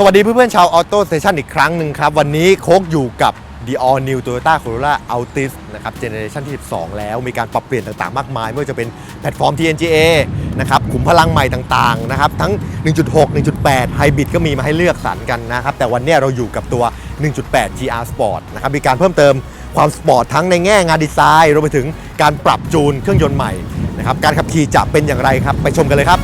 สวัสดีเพื่อนๆชาวออโต้สเตชันอีกครั้งหนึ่งครับ วันนี้โคกอยู่กับ The All New Toyota Corolla Altis นะครับเจเนอเรชันที่ 12 แล้วมีการปรับเปลี่ยนต่างๆ มากมายไม่ว่าจะเป็นแพลตฟอร์ม TNGA นะครับขุมพลังใหม่ต่างๆนะครับทั้ง 1.6 1.8 ไฮบริดก็มีมาให้เลือกสรรกันนะครับ แต่วันนี้เราอยู่กับตัว 1.8 GR Sport นะครับมีการเพิ่มเติมความสปอร์ตทั้งในแง่งานดีไซน์รวมไปถึงการปรับจูนเครื่องยนต์ใหม่นะครับการขับขี่จะเป็นอย่างไรครับไปชมกันเลยครับ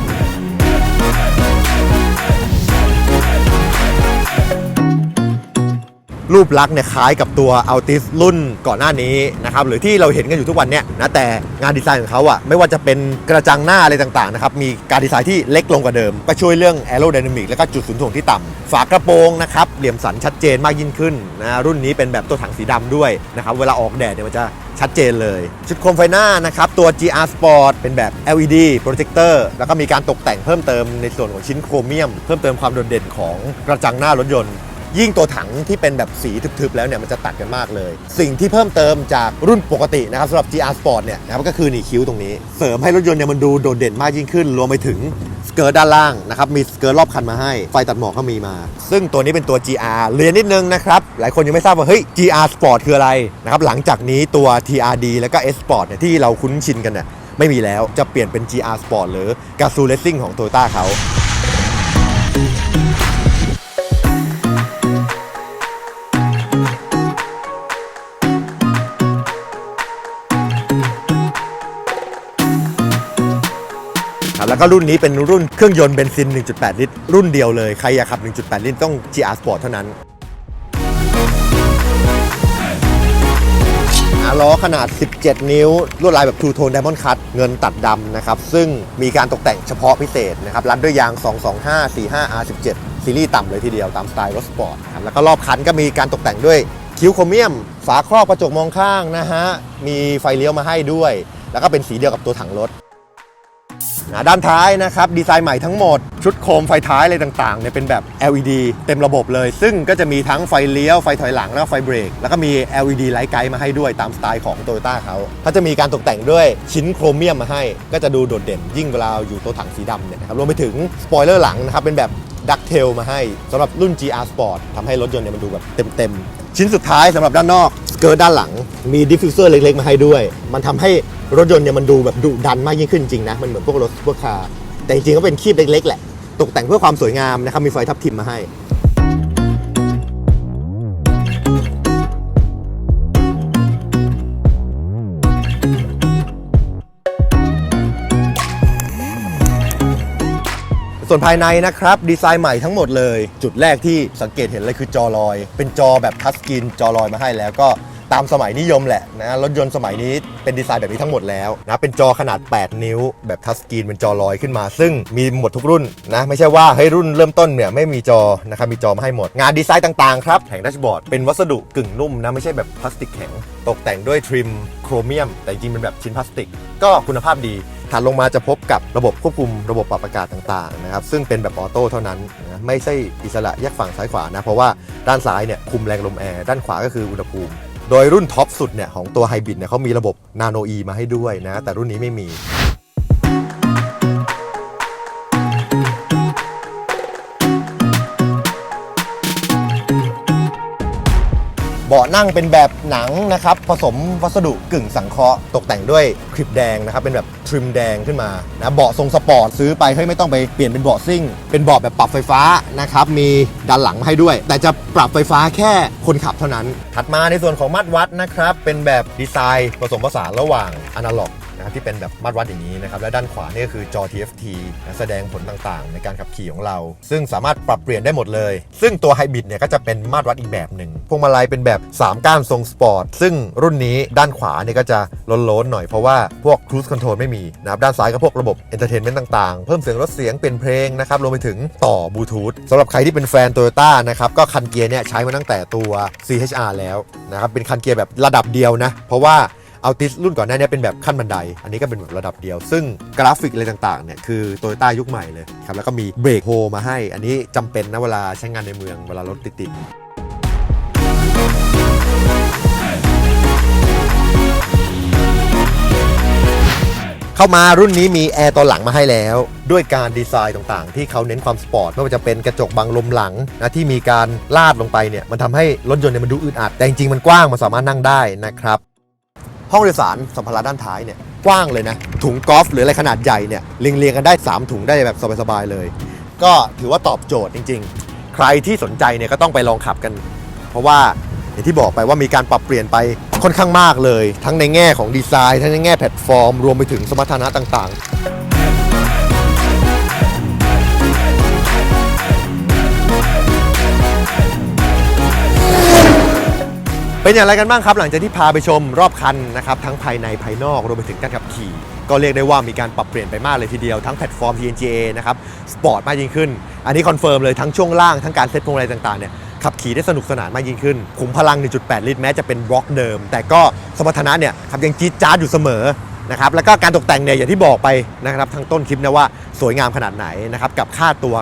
รูปลักษณ์เนี่ยคล้ายกับตัว Altis รุ่นก่อนหน้านี้นะครับหรือที่เราเห็นกันอยู่ทุกวันเนี่ยนะแต่งานดีไซน์ของเขาอะไม่ว่าจะเป็นกระจังหน้าอะไรต่างๆนะครับมีการดีไซน์ที่เล็กลงกว่าเดิม ก็ช่วยเรื่อง aerodynamic แล้วก็จุดศูนย์ถ่วงที่ต่ำฝากระโปรงนะครับเหลี่ยมสันชัดเจนมากยิ่งขึ้นนะรุ่นนี้เป็นแบบตัวถังสีดำด้วยนะครับเวลาออกแดดเนี่ยมันจะชัดเจนเลย ชุดโคมไฟหน้านะครับ ตัว GR Sport เป็นแบบ LED Projector แล้วก็มีการตกแต่งเพิ่มเติมในส่วนของชิ้นโครเมียม เพิ่มเติมความโดดเด่นของกระจังหน้ารถยนต์ ยิ่งตัวถังที่เป็นแบบสีทึบๆ แล้วเนี่ยมันจะตัดกันมากเลย สิ่งที่เพิ่มเติมจากรุ่นปกตินะครับสำหรับ GR Sport เนี่ยนะครับก็คือหนีคิ้วตรงนี้ เสริมให้รถยนต์เนี่ยมันดูโดดเด่นมากยิ่งขึ้น รวมไปถึงสเกิร์ตด้านล่างนะครับมีสเกิร์ตรอบคันมาให้ไฟตัดหมอกก็มีมา ซึ่งตัวนี้เป็นตัว GR เรียนนิดนึงนะครับหลายคนยังไม่ทราบว่าเฮ้ย GR Sport คืออะไรนะครับหลังจากนี้ตัว TRD แล้วก็ S Sport เนี่ยที่เราคุ้นชินกันเนี่ยไม่มีแล้วจะเปลี่ยนเป็น GR Sport หรือ g a z o o Racing ของ Toyota เขา แล้วก็รุ่นนี้เป็นรุ่นเครื่องยนต์เบนซิน 1.8 ลิตร รุ่นเดียวเลย ใครอยากขับ 1.8 ลิตรต้อง GR Sport เท่านั้นอ่าล้อขนาด 17 นิ้ว ลวดลายแบบ Two Tone Diamond Cut เงินตัดดำนะครับ ซึ่งมีการตกแต่งเฉพาะพิเศษนะครับ รัดด้วยยาง 225 45 R17 ซีรีส์ต่ำเลยทีเดียวตามสไตล์รถสปอร์ตครับ แล้วก็รอบคันก็มีการตกแต่งด้วยคิ้วโครเมียม ฝาครอบกระจกมองข้างนะฮะ มีไฟเลี้ยวมาให้ด้วย แล้วก็เป็นสีเดียวกับตัวถังรถ ด้านท้ายนะครับดีไซน์ใหม่ทั้งหมด ชุดโคมไฟท้ายอะไรต่างๆเนี่ยเป็นแบบ LED เต็มระบบเลย ซึ่งก็จะมีทั้งไฟเลี้ยว ไฟถอยหลังแล้วก็ไฟเบรก แล้วก็มี LED ไลท์ไกด์มาให้ด้วยตามสไตล์ของ t o y ต้าเขาเขาจะมีการตกแต่งด้วยชิ้นโครเมียมมาให้ ก็จะดูโดดเด่นยิ่งเวลาอยู่ตัวถังสีดำเนี่ยนะครับรวมไปถึงสปอยเลอร์หลังนะครับเป็นแบบดักเทลมาให้สำหรับรุ่น GR Sport ทำให้รถยนต์เนี่ยมันดูแบบเต็มๆ ชิ้นสุดท้ายสำหรับด้านนอกสเกิร์ตด้านหลัง มีดิฟฟิวเซอร์เล็กๆ มาให้ด้วย มันทำให้รถยนต์เนี่ยมันดูแบบดุดันมากยิ่งขึ้นจริงนะ มันเหมือนพวกรถพวกคาร์แต่จริงๆก็เป็นคีบเล็กๆแหละ ตกแต่งเพื่อความสวยงามนะครับมีไฟทับทิมมาให้ ส่วนภายในนะครับดีไซน์ใหม่ทั้งหมดเลย จุดแรกที่สังเกตเห็นเลยคือจอลอย เป็นจอแบบทัชสกรีนจอลอยมาให้แล้วก็ตามสมัยนิยมแหละนะรถยนต์สมัยนี้เป็นดีไซน์แบบนี้ทั้งหมดแล้วนะเป็นจอขนาด 8 นิ้ว แบบทัชสกรีนเป็นจอลอยขึ้นมา ซึ่งมีหมดทุกรุ่นนะไม่ใช่ว่าเฮ้ยรุ่นเริ่มต้นเนี่ยไม่มีจอนะครับมีจอมาให้หมด งานดีไซน์ต่างๆครับแผงดัชบอร์ดเป็นวัสดุกึ่งนุ่มนะไม่ใช่แบบพลาสติกแข็ง ตกแต่งด้วยทริมโครเมียม แต่จริงเป็นแบบชิ้นพลาสติก ก็คุณภาพดี ถัดลงมาจะพบกับระบบควบคุมระบบปรับอากาศต่างๆนะครับซึ่งเป็นแบบออโต้เท่านั้นนะไม่ใช่อิสระแยกฝั่งซ้ายขวานะเพราะว่าด้านซ้ายเนี่ยคุมแรงลมแอร์ด้านขวาก็คืออุณหภูมิ โดยรุ่นท็อปสุดเนี่ยของตัวไฮบริดเนี่ยเขามีระบบนาโนอีมาให้ด้วยนะแต่รุ่นนี้ไม่มีาะนั่งเป็นแบบหนังนะครับผสมวัสดุกึ่งสังเคราะห์ตกแต่งด้วยคลิปแดงนะครับเป็นแบบทริมแดงขึ้นมานะเบาะทรงสปอร์ตซื้อไปเฮ้ยไม่ต้องไปเปลี่ยนเป็นเบาะซิ่ง เป็นเบาะแบบปรับไฟฟ้านะครับมีด้านหลังมาให้ด้วย แต่จะปรับไฟฟ้าแค่คนขับเท่านั้น ถัดมาในส่วนของมาตรวัดนะครับเป็นแบบดีไซน์ผสมผสานระหว่างอนาล็อก นะครับที่เป็นแบบมาตรวัดอย่างนี้นะครับและด้านขวานี่ก็คือจอ TFT นะแสดงผลต่างๆ ในการขับขี่ของเรา ซึ่งสามารถปรับเปลี่ยนได้หมดเลย ซึ่งตัวไฮบริดเนี่ยก็จะเป็นมาตรวัดอีกแบบหนึ่งพวงมาลัยเป็นแบบ 3 ก้านทรงสปอร์ตซึ่งรุ่นนี้ด้านขวาเนี่ยก็จะล้นๆหน่อยเพราะว่าพวก Cruise Control ไม่มีนะครับด้านซ้ายก็พวกระบบ Entertainment ต่างๆ เพิ่มเสียงลดเสียงเปลี่ยนเพลงนะครับรวมไปถึงต่อบลูทูธสำหรับใครที่เป็นแฟน Toyota นะครับก็คันเกียร์เนี่ยใช้มาตั้งแต่ตัว CHR แล้วนะครับเป็นคันเกียร์แบบระดับเดียวนะเพราะว่า เอาติสรุ่นก่อนหน้านี้เป็นแบบขั้นบันได อันนี้ก็เป็นแบบระดับเดียว ซึ่งกราฟิกอะไรต่างๆเนี่ยคือโตโยต้ายุคใหม่เลยครับแล้วก็มีเบรกโฮมาให้ อันนี้จำเป็นนะเวลาใช้งานในเมืองเวลารถติดๆเข้ามารุ่นนี้มีแอร์ตอนหลังมาให้แล้ว ด้วยการดีไซน์ต่างๆ ที่เขาเน้นความสปอร์ตไม่ว่าจะเป็นกระจกบังลมหลังนะที่มีการลาดลงไปเนี่ยมันทำให้รถยนต์เนี่ยมันดูอึดอัด แต่จริงๆมันกว้างมันสามารถนั่งได้นะครับ ห้องโดยสารสัมภาระด้านท้ายเนี่ยกว้างเลยนะ ถุงกอล์ฟหรืออะไรขนาดใหญ่เนี่ยเรียงๆกันได้ 3 ถุงได้แบบสบายๆเลย ก็ถือว่าตอบโจทย์จริง ๆ ใครที่สนใจเนี่ยก็ต้องไปลองขับกัน เพราะว่าอย่างที่บอกไปว่ามีการปรับเปลี่ยนไปค่อนข้างมากเลย ทั้งในแง่ของดีไซน์ ทั้งในแง่แพลตฟอร์ม รวมไปถึงสมรรถนะต่างๆ เป็นอย่างไรกันบ้างครับ หลังจากที่พาไปชมรอบคันนะครับทั้งภายในภายนอกรวมไปถึงการขับขี่ ก็เรียกได้ว่ามีการปรับเปลี่ยนไปมากเลยทีเดียวทั้งแพลตฟอร์ม TNGA นะครับสปอร์ตมากยิ่งขึ้น อันนี้คอนเฟิร์มเลยทั้งช่วงล่างทั้งการเซ็ตพวงมาลัยต่างๆเนี่ยขับขี่ได้สนุกสนานมากยิ่งขึ้นขุมพลัง 1.8 ลิตรแม้จะเป็นบล็อกเดิม แต่ก็สมรรถนะเนี่ยขับยังจี๊ดจ๊าดอยู่เสมอ นะครับแล้วก็การตกแต่งเนี่ยอย่างที่บอกไปนะครับทั้งต้นคลิปนะว่าสวยงามขนาดไหนนะครับกับค่าตัว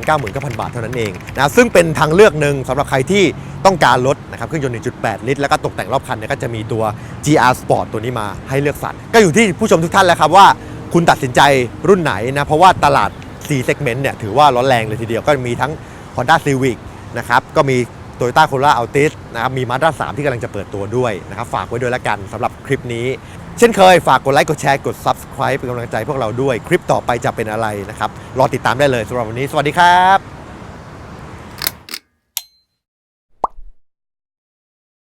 999,000 บาทเท่านั้นเองนะซึ่งเป็นทางเลือกหนึ่งสำหรับใครที่ต้องการรถนะครับเครื่องยนต์ 1.8 ลิตร แล้วก็ตกแต่งรอบคันเนี่ยก็จะมีตัว GR Sport ตัวนี้มาให้เลือกสรรก็อยู่ที่ผู้ชมทุกท่านแล้วครับว่าคุณตัดสินใจรุ่นไหนนะเพราะว่าตลาด4 segment เนี่ยถือว่าร้อนแรงเลยทีเดียวก็มีทั้ง Honda Civic นะครับก็มี Toyota Corolla Altis นะครับมี Mazda 3 ที่กำลังจะเปิดตัวด้วยนะครับฝากไว้ด้วยละกันสำหรับคลิปนี้ เช่นเคยฝากกดไลค์กดแชร์กด Subscribe เป็นกำลังใจพวกเราด้วยคลิปต่อไปจะเป็นอะไรนะครับ รอติดตามได้เลยสำหรับวันนี้ สวัสดีครับ